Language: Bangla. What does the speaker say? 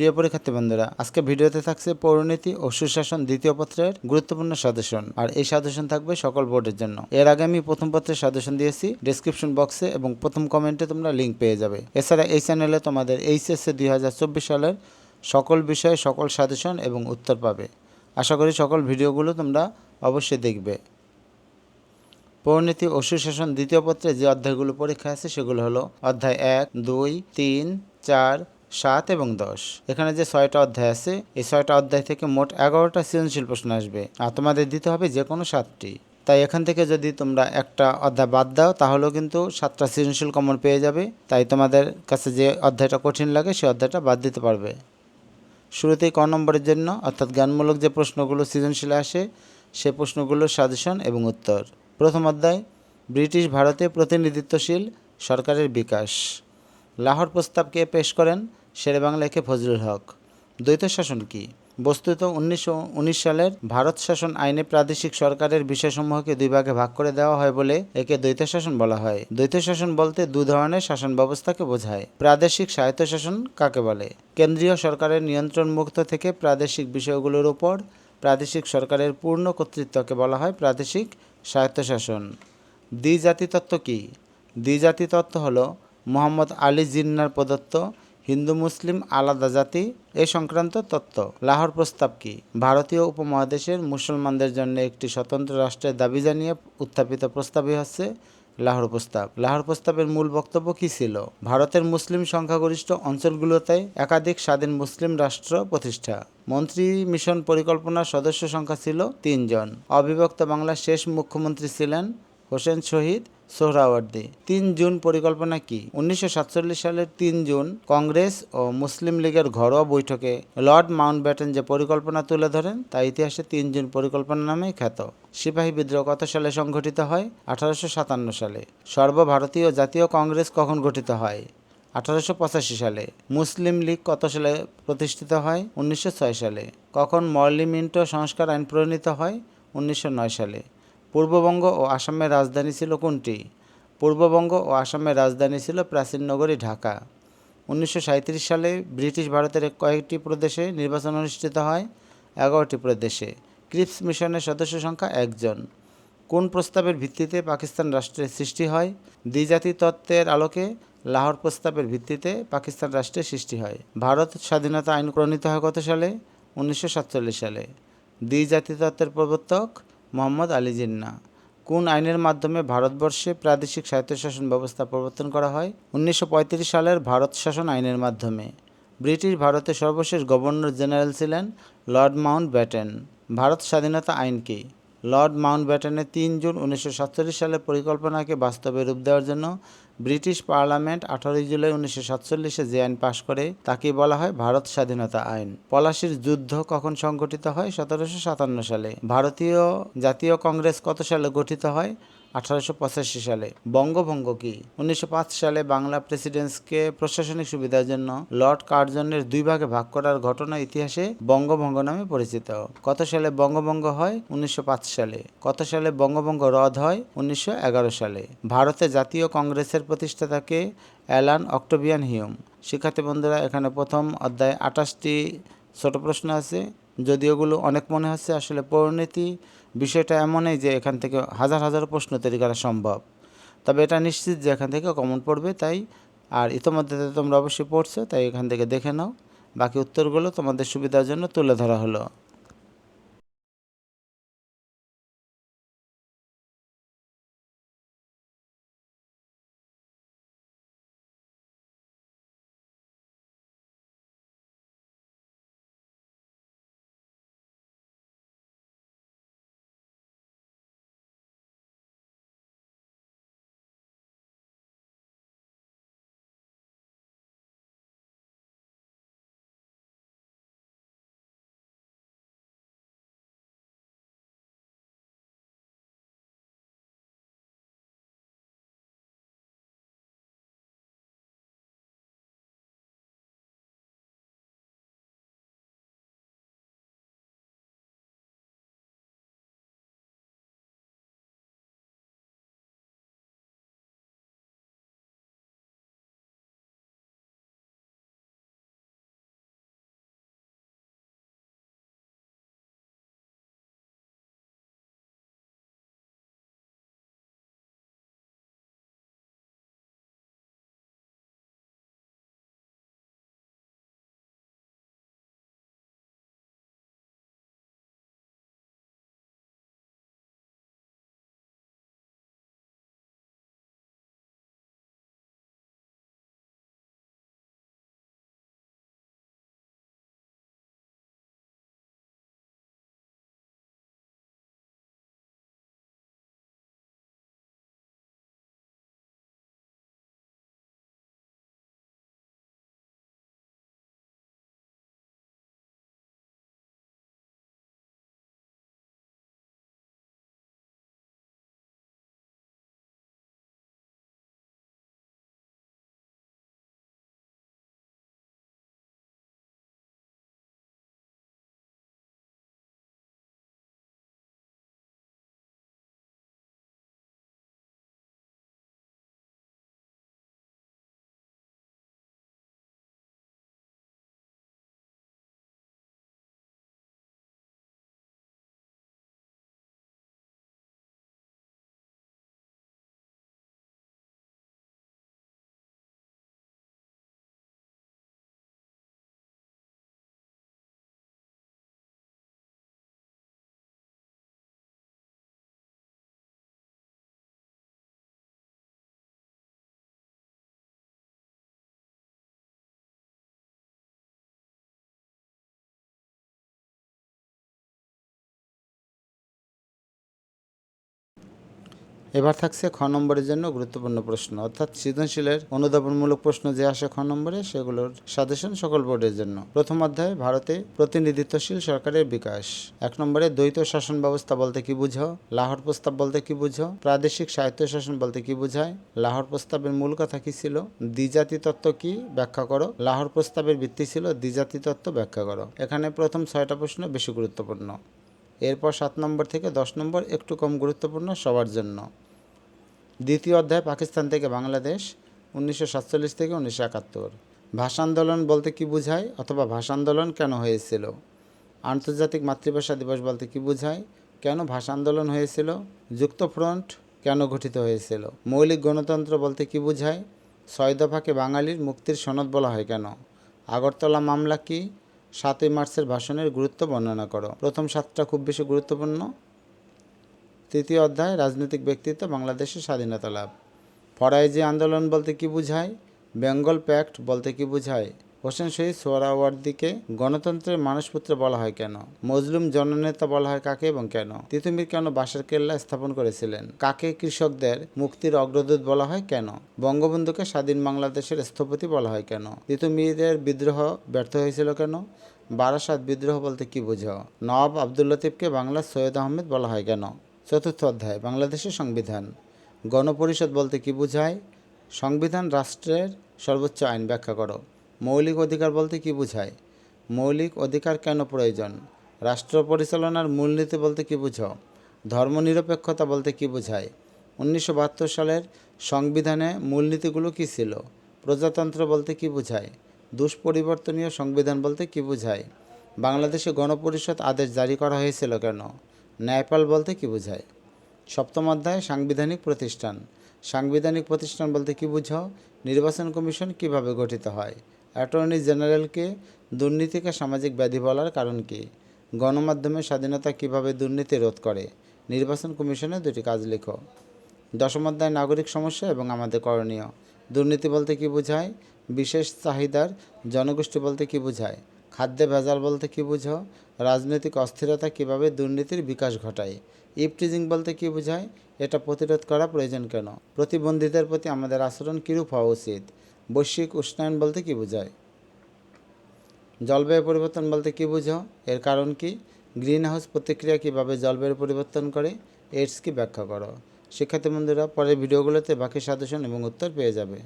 প্রিয় পরীক্ষার্থী বন্ধুরা, আজকে ভিডিওতে থাকছে পৌরনীতি ও সুশাসন দ্বিতীয় পত্রের গুরুত্বপূর্ণ সাজেশন। আর এই সাজেশন থাকবে সকল বোর্ডের জন্য। এর আগে আমি প্রথম পত্রের সাজেশন দিয়েছি ডেসক্রিপশন বক্সে এবং প্রথম কমেন্টে তোমরা লিঙ্ক পেয়ে যাবে। এছাড়া এই চ্যানেলে তোমাদের এইচএসসি দুই হাজার চব্বিশ সালের সকল বিষয়ে সকল সাজেশন এবং উত্তর পাবে। আশা করি সকল ভিডিওগুলো তোমরা অবশ্যই দেখবে। পরিণতি ও সুশাসন দ্বিতীয় পত্রে যে অধ্যায়গুলো পরীক্ষা আছে সেগুলো হলো অধ্যায় এক, দুই, তিন, চার সাত এবং দশ। এখানে যে ছয়টা অধ্যায় আছে, এই ছয়টা অধ্যায় থেকে মোট এগারোটা সৃজনশীল প্রশ্ন আসবে। আর তোমাদের দিতে হবে যে কোনো সাতটি। তাই এখান থেকে যদি তোমরা একটা অধ্যায় বাদ দাও, তাহলেও কিন্তু সাতটা সৃজনশীল কমন পেয়ে যাবে। তাই তোমাদের কাছে যে অধ্যায়টা কঠিন লাগে, সেই অধ্যায়টা বাদ দিতে পারবে। শুরুতেই ক নম্বরের জন্য, অর্থাৎ জ্ঞানমূলক যে প্রশ্নগুলো সৃজনশীলে আসে, সে প্রশ্নগুলোর সাজেশন এবং উত্তর। প্রথম অধ্যায়, ব্রিটিশ ভারতে প্রতিনিধিত্বশীল সরকারের বিকাশ। লাহোর প্রস্তাবকে পেশ করেন শেরেবাংলা একে ফজলুল হক। দ্বৈত শাসন কি? বস্তুত উনিশশো উনিশ সালের ভারত শাসন আইনে প্রাদেশিক সরকারের বিষয়সমূহকে দুই ভাগে ভাগ করে দেওয়া হয় বলে একে দ্বৈত শাসন বলা হয়। দ্বৈত শাসন বলতে দু ধরনের শাসন ব্যবস্থাকে বোঝায়। প্রাদেশিক স্বায়ত্তশাসন কাকে বলে? কেন্দ্রীয় সরকারের নিয়ন্ত্রণ মুক্ত থেকে প্রাদেশিক বিষয়গুলোর উপর প্রাদেশিক সরকারের পূর্ণ কর্তৃত্বকে বলা হয় প্রাদেশিক স্বায়ত্তশাসন দ্বিজাতি তত্ত্ব কী? দ্বিজাতি তত্ত্ব হলো মোহাম্মদ আলী জিন্নার প্রদত্ত হিন্দু মুসলিম আলাদা জাতি, এ সংক্রান্ত তত্ত্ব। লাহোর প্রস্তাব কি? ভারতীয় উপমহাদেশের মুসলমানদের জন্য একটি স্বতন্ত্র রাষ্ট্রের দাবি জানিয়ে উত্থাপিত প্রস্তাবই হচ্ছে লাহোর প্রস্তাব। লাহোর প্রস্তাবের মূল বক্তব্য কী ছিল? ভারতের মুসলিম সংখ্যাগরিষ্ঠ অঞ্চলগুলোতে একাধিক স্বাধীন মুসলিম রাষ্ট্র প্রতিষ্ঠা। মন্ত্রী মিশন পরিকল্পনার সদস্য সংখ্যা ছিল তিনজন। অবিভক্ত বাংলার শেষ মুখ্যমন্ত্রী ছিলেন হোসেন শহীদ সোহরাওয়ার্দী। তিন জুন পরিকল্পনা কি? উনিশশো সাতচল্লিশ সালের তিন জুন কংগ্রেস ও মুসলিম লীগের ঘরোয়া বৈঠকে লর্ড মাউন্টব্যাটেন যে পরিকল্পনা তুলে ধরেন, তা ইতিহাসে তিন জুন পরিকল্পনা নামে খ্যাত। সিপাহী বিদ্রোহ কত সালে সংঘটিত হয়? আঠারোশো সাতান্ন সালে। সর্বভারতীয় জাতীয় কংগ্রেস কখন গঠিত হয়? আঠারোশো পঁচাশি সালে। মুসলিম লীগ কত সালে প্রতিষ্ঠিত হয়? উনিশশো ছয় সালে। কখন মর্লি মিন্টো সংস্কার আইন প্রণীত হয়? উনিশশো নয় সালে। পূর্ববঙ্গ ও আসামের রাজধানী ছিল কোনটি? পূর্ববঙ্গ ও আসামের রাজধানী ছিল প্রাচীন নগরী ঢাকা। উনিশশো সাঁইত্রিশ সালে ব্রিটিশ ভারতের কয়েকটি প্রদেশে নির্বাচন অনুষ্ঠিত হয়, এগারোটি প্রদেশে। ক্রিপস মিশনের সদস্য সংখ্যা একজন। কোন প্রস্তাবের ভিত্তিতে পাকিস্তান রাষ্ট্রের সৃষ্টি হয়? দ্বিজাতি তত্ত্বের আলোকে লাহোর প্রস্তাবের ভিত্তিতে পাকিস্তান রাষ্ট্রের সৃষ্টি হয়। ভারত স্বাধীনতা আইন প্রণীত হয় কত সালে? উনিশশো সাতচল্লিশ সালে। দ্বিজাতি তত্ত্বের প্রবর্তক মোহাম্মদ আলী জিন্না। কোন আইনের মাধ্যমে ভারতবর্ষে প্রাদেশিক স্বায়ত্তশাসন ব্যবস্থা প্রবর্তন করা হয়? উনিশশো পঁয়ত্রিশ সালের ভারত শাসন আইনের মাধ্যমে। ব্রিটিশ ভারতের সর্বশেষ গভর্নর জেনারেল ছিলেন লর্ড মাউন্ট ব্যাটেন। ভারত স্বাধীনতা আইন কি? লর্ড মাউন্ট ব্যাটেনের তিন জুন উনিশশো সালের পরিকল্পনাকে বাস্তবে রূপ দেওয়ার জন্য ব্রিটিশ পার্লামেন্ট আঠারোই জুলাই উনিশশো সাতচল্লিশে যে আইন পাশ করে, তাকে বলা হয় ভারত স্বাধীনতা আইন। পলাশির যুদ্ধ কখন সংঘটিত হয়? সতেরোশো সাতান্ন সালে। ভারতীয় জাতীয় কংগ্রেস কত সালে গঠিত হয়? আঠারোশো পঁচাশি সালে। বঙ্গভঙ্গ কি? উনিশশো পাঁচ সালে বাংলা প্রেসিডেন্সকে প্রশাসনিক সুবিধার জন্য লর্ড কার্জনের দুই ভাগে ভাগ করার ঘটনা ইতিহাসে বঙ্গভঙ্গ নামে পরিচিত। কত সালে বঙ্গভঙ্গ হয়? উনিশশো পাঁচ সালে। কত সালে বঙ্গভঙ্গ রদ হয়? উনিশশো এগারো সালে। ভারতে জাতীয় কংগ্রেসের প্রতিষ্ঠাতাকে অ্যালান অক্টোবিয়ান হিউম। শিক্ষার্থী বন্ধুরা, এখানে প্রথম অধ্যায় আঠাশটি ছোট প্রশ্ন আছে। যদি ওগুলো অনেক মনে হচ্ছে, আসলে পরিণতি বিষয়টা এমনই যে এখান থেকে হাজার হাজার প্রশ্ন তৈরি করা সম্ভব। তবে এটা নিশ্চিত যে এখান থেকে কমন পড়বে, তাই আর ইতোমধ্যে তোমরা অবশ্যই পড়ছো, তাই এখান থেকে দেখে নাও। বাকি উত্তরগুলো তোমাদের সুবিধার জন্য তুলে ধরা হলো। এবার থাকছে খ নম্বরের জন্য গুরুত্বপূর্ণ প্রশ্ন। অর্থাৎ সৃজনশীলের অনুধাবনমূলক প্রশ্ন যে আসে খ নম্বরে, সেগুলোর সাজেশন সকল বোর্ডের জন্য। প্রথম অধ্যায়, ভারতে প্রতিনিধিত্বশীল সরকারের বিকাশ। এক নম্বরে, দ্বৈত শাসন ব্যবস্থা বলতে কি বুঝো? লাহোর প্রস্তাব বলতে কি বুঝো? প্রাদেশিক সাহিত্য শাসন বলতে কি বোঝায়? লাহোর প্রস্তাবের মূল কথা কি ছিল? দ্বিজাতি তত্ত্ব কি? ব্যাখ্যা করো। লাহোর প্রস্তাবের ভিত্তি ছিল দ্বিজাতি তত্ত্ব ব্যাখ্যা করো। এখানে প্রথম ছয়টা প্রশ্ন বেশি গুরুত্বপূর্ণ। এরপর সাত নম্বর থেকে দশ নম্বর একটু কম গুরুত্বপূর্ণ সবার জন্য। দ্বিতীয় অধ্যায়, পাকিস্তান থেকে বাংলাদেশ, উনিশশো সাতচল্লিশ থেকে উনিশশো একাত্তর। ভাষা আন্দোলন বলতে কি বোঝায় অথবা ভাষা আন্দোলন কেন হয়েছিল? আন্তর্জাতিক মাতৃভাষা দিবস বলতে কি বোঝায়? কেন ভাষা আন্দোলন হয়েছিল? যুক্তফ্রন্ট কেন গঠিত হয়েছিল? মৌলিক গণতন্ত্র বলতে কি বোঝায়? ছয় দফাকে বাঙালির মুক্তির সনদ বলা হয় কেন? আগরতলা মামলা কি? সাতই মার্চের ভাষণের গুরুত্ব বর্ণনা করো। প্রথম সাতটা খুব বেশি গুরুত্বপূর্ণ। তৃতীয় অধ্যায়, রাজনৈতিক ব্যক্তিত্ব বাংলাদেশের স্বাধীনতা লাভ। ফরাইজি আন্দোলন বলতে কি বুঝায়? বেঙ্গল প্যাক্ট বলতে কি বোঝায়? হোসেন শহীদ সোহরাওয়ার্দীকে গণতন্ত্রের মানসপুত্র বলা হয় কেন? মজলুম জননেতা বলা হয় কাকে এবং কেন? তিতুমির কেন বাসার কেল্লা স্থাপন করেছিলেন? কাকে কৃষকদের মুক্তির অগ্রদূত বলা হয় কেন? বঙ্গবন্ধুকে স্বাধীন বাংলাদেশের স্থপতি বলা হয় কেন? তিতুমিরের বিদ্রোহ ব্যর্থ হয়েছিল কেন? বারাসাত বিদ্রোহ বলতে কি বোঝো নবাব আব্দুল লতিফকে বাংলার সৈয়দ আহমেদ বলা হয় কেন? চতুর্থ অধ্যায়, বাংলাদেশের সংবিধান। গণপরিষদ বলতে কি বোঝায়? সংবিধান রাষ্ট্রের সর্বোচ্চ আইন ব্যাখ্যা করো। মৌলিক অধিকার বলতে কি বোঝায়? মৌলিক অধিকার কেন প্রয়োজন? রাষ্ট্র পরিচালনার মূলনীতি বলতে কি বুঝো? ধর্মনিরপেক্ষতা বলতে কি বোঝায়? উনিশশো বাহাত্তর সালের সংবিধানে মূলনীতিগুলো কি ছিল? প্রজাতন্ত্র বলতে কি বোঝায়? দুষ্পরিবর্তনীয় সংবিধান বলতে কি বোঝায়? বাংলাদেশে গণপরিষদ আদেশ জারি করা হয়েছিল কেন? ন্যায়পাল বলতে কি বোঝায়? সপ্তম অধ্যায়, সাংবিধানিক প্রতিষ্ঠান। সাংবিধানিক প্রতিষ্ঠান বলতে কি বুঝো? নির্বাচন কমিশন কীভাবে গঠিত হয়? অ্যাটর্নি জেনারেলকে দুর্নীতিকে সামাজিক ব্যাধি বলার কারণ কি? গণমাধ্যমের স্বাধীনতা কীভাবে দুর্নীতি রোধ করে? নির্বাচন কমিশনের দুটি কাজ লেখো। দশম অধ্যায়, নাগরিক সমস্যা এবং আমাদের করণীয়। দুর্নীতি বলতে কি বোঝায়? বিশেষ চাহিদার জনগোষ্ঠী বলতে কি বোঝায়? খাদ্যে ভেজাল বলতে কি বুঝো? রাজনৈতিক অস্থিরতা কীভাবে দুর্নীতির বিকাশ ঘটায়? ইপটিজিং বলতে কি বোঝায়? এটা প্রতিরোধ করা প্রয়োজন কেন? প্রতিবন্ধীদের প্রতি আমাদের আচরণ কীরূপ হওয়া উচিত? বৈশ্বিক উষ্ণায়ন বলতে কী বোঝায়? জলবায়ু পরিবর্তন বলতে কী বুঝো? এর কারণ কি? গ্রিন হাউস প্রতিক্রিয়া কীভাবে জলবায়ু পরিবর্তন করে? এইডস কি ব্যাখ্যা করো? শিক্ষার্থী বন্ধুরা, পরের ভিডিওগুলোতে বাকি সাজেশন এবং উত্তর পেয়ে যাবে।